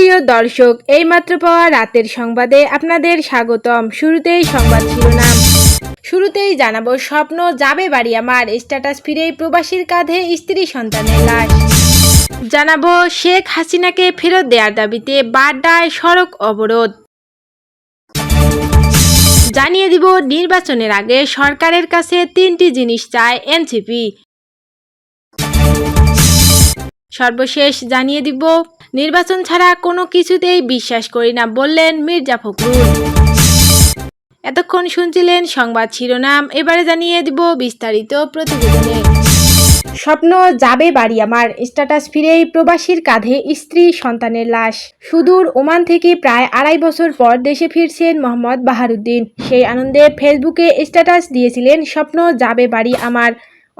সুপ্রিয় দর্শক, এইমাত্র পাওয়া রাতের সংবাদে আপনাদের স্বাগতম। শুরুতেই সংবাদ শিরোনাম। শুরুতেই জানাব স্বপ্ন, যাবে বাড়ি আমার। স্ট্যাটাস ফিরেই প্রবাসীর কাঁধে স্ত্রী সন্তানের লাশ। জানাব শেখ হাসিনাকে ফেরত দেওয়ার দাবিতে বাড্ডায় সড়ক অবরোধ। জানিয়ে দিব নির্বাচনের আগে সরকারের কাছে তিনটি জিনিস চায় এনসিপি। সর্বশেষ জানিয়ে দিব নির্বাচন ছাড়া কোনো কিছুতেই বিশ্বাস করি না, বললেন মির্জা ফখরুল। এতক্ষণ শুনছিলেন সংবাদ শিরোনাম, এবারে জানিয়ে দিব বিস্তারিত প্রতিবেদনে। স্বপ্ন যাবে বাড়ি আমার, স্ট্যাটাস ফিরেই প্রবাসীর কাঁধে স্ত্রী সন্তানের লাশ। সুদূর ওমান থেকে প্রায় আড়াই বছর পর দেশে ফিরছেন মোহাম্মদ বাহারুদ্দিন। সেই আনন্দে ফেসবুকে স্ট্যাটাস দিয়েছিলেন, স্বপ্ন যাবে বাড়ি আমার।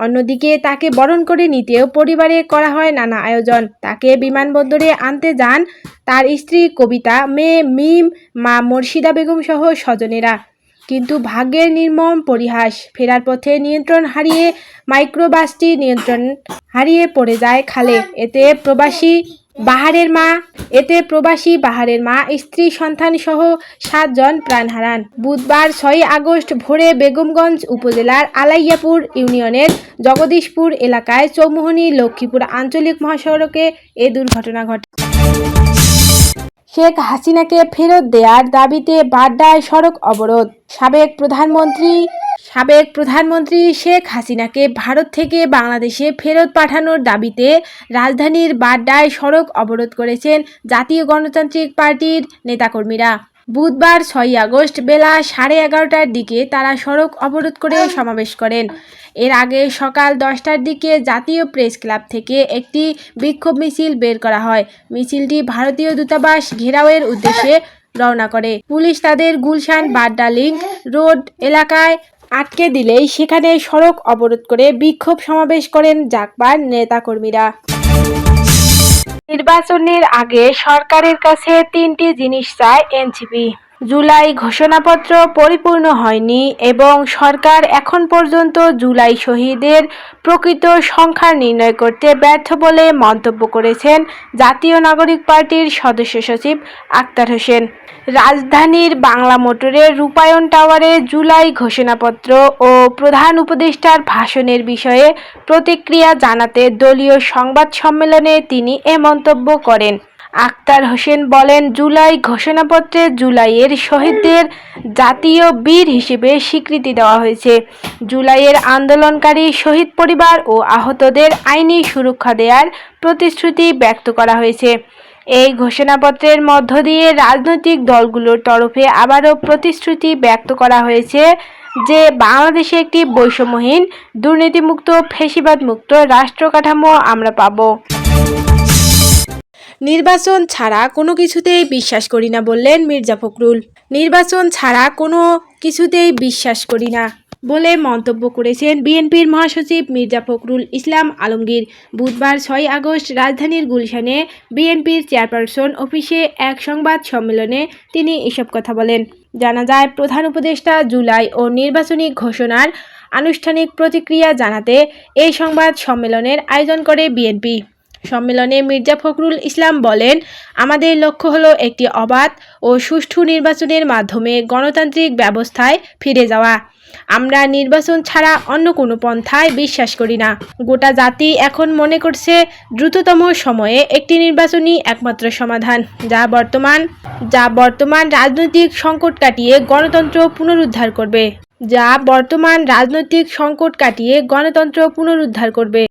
অন্যদিকে তাকে বরণ করে নিতেও পরিবারে করা হয় নানা আয়োজন। তাকে বিমানবন্দরে আনতে যান তার স্ত্রী কবিতা, মেয়ে মিম, মা মুর্শিদা বেগম সহ স্বজনেরা। কিন্তু ভাগ্যের নির্মম পরিহাস, ফেরার পথে নিয়ন্ত্রণ হারিয়ে মাইক্রোবাসটি নিয়ন্ত্রণ হারিয়ে পড়ে যায় খালে। এতে প্রবাসী বাহারের মা, এতে প্রবাসী বাহারের মা, স্ত্রী, সন্তান সহ সাতজন প্রাণ হারান। বুধবার ছয় আগস্ট ভোরে বেগমগঞ্জ উপজেলার আলাইয়াপুর ইউনিয়নের জগদীশপুর এলাকায় চৌমোহনী লক্ষ্মীপুর আঞ্চলিক মহাসড়কে এ দুর্ঘটনা ঘটে। শেখ হাসিনাকে ফেরত দেওয়ার দাবিতে বাড্ডায় সড়ক অবরোধ। সাবেক প্রধানমন্ত্রী সাবেক প্রধানমন্ত্রী শেখ হাসিনাকে ভারত থেকে বাংলাদেশে ফেরত পাঠানোর দাবিতে রাজধানীর বাড্ডায় সড়ক অবরোধ করেছেন জাতীয় গণতান্ত্রিক পার্টির নেতাকর্মীরা। বুধবার ছয়ই আগস্ট বেলা সাড়ে এগারোটার দিকে তারা সড়ক অবরোধ করে সমাবেশ করেন। এর আগে সকাল দশটার দিকে জাতীয় প্রেস ক্লাব থেকে একটি বিক্ষোভ মিছিল বের করা হয়। মিছিলটি ভারতীয় দূতাবাস ঘেরাওয়ের উদ্দেশ্যে রওনা করে। পুলিশ তাদের গুলশান বাড্ডা লিংক রোড এলাকায় আটকে দিলেই সেখানে সড়ক অবরোধ করে বিক্ষোভ সমাবেশ করেন জাকবার নেতাকর্মীরা। নির্বাচনের আগে সরকারের কাছে তিনটি জিনিস চায় এনসিপি। জুলাই ঘোষণাপত্র পরিপূর্ণ হয়নি এবং সরকার এখন পর্যন্ত জুলাই শহীদের প্রকৃত সংখ্যা নির্ণয় করতে ব্যর্থ বলে মন্তব্য করেছেন জাতীয় নাগরিক পার্টির সদস্য সচিব আক্তার হোসেন। রাজধানীর বাংলা মোটরের রূপায়ণ টাওয়ারে জুলাই ঘোষণাপত্র ও প্রধান উপদেষ্টার ভাষণের বিষয়ে প্রতিক্রিয়া জানাতে দলীয় সংবাদ সম্মেলনে তিনি এ মন্তব্য করেন। আক্তার হোসেন বলেন, জুলাই ঘোষণাপত্রে জুলাইয়ের শহীদদের জাতীয় বীর হিসেবে স্বীকৃতি দেওয়া হয়েছে। জুলাইয়ের আন্দোলনকারী শহীদ পরিবার ও আহতদের আইনি সুরক্ষা দেওয়ার প্রতিশ্রুতি ব্যক্ত করা হয়েছে। এই ঘোষণাপত্রের মধ্য দিয়ে রাজনৈতিক দলগুলোর তরফে আবারও প্রতিশ্রুতি ব্যক্ত করা হয়েছে যে, বাংলাদেশে একটি বৈষম্যহীন, দুর্নীতিমুক্ত, ফেসিবাদমুক্ত রাষ্ট্র কাঠামো আমরা পাবো। নির্বাচন ছাড়া কোনো কিছুতেই বিশ্বাস করি না বললেন মির্জা ফখরুল। নির্বাচন ছাড়া কোনো কিছুতেই বিশ্বাস করি না বলে মন্তব্য করেছেন বিএনপির মহাসচিব মির্জা ফখরুল ইসলাম আলমগীর। বুধবার ছয় আগস্ট রাজধানীর গুলশানে বিএনপির চেয়ারপারসন অফিসে এক সংবাদ সম্মেলনে তিনি এসব কথা বলেন। জানা যায়, প্রধান উপদেষ্টা জুলাই ও নির্বাচনী ঘোষণার আনুষ্ঠানিক প্রতিক্রিয়া জানাতে এই সংবাদ সম্মেলনের আয়োজন করে বিএনপি। সম্মেলনে মির্জা ফখরুল ইসলাম বলেন, আমাদের লক্ষ্য হলো একটি অবাধ ও সুষ্ঠু নির্বাচনের মাধ্যমে গণতান্ত্রিক ব্যবস্থায় ফিরে যাওয়া। আমরা নির্বাচন ছাড়া অন্য কোনো পন্থায় বিশ্বাস করি না। গোটা জাতি এখন মনে করছে দ্রুততম সময়ে একটি নির্বাচনই একমাত্র সমাধান। যা বর্তমান যা বর্তমান রাজনৈতিক সংকট কাটিয়ে গণতন্ত্র পুনরুদ্ধার করবে। যা বর্তমান রাজনৈতিক সংকট কাটিয়ে গণতন্ত্র পুনরুদ্ধার করবে।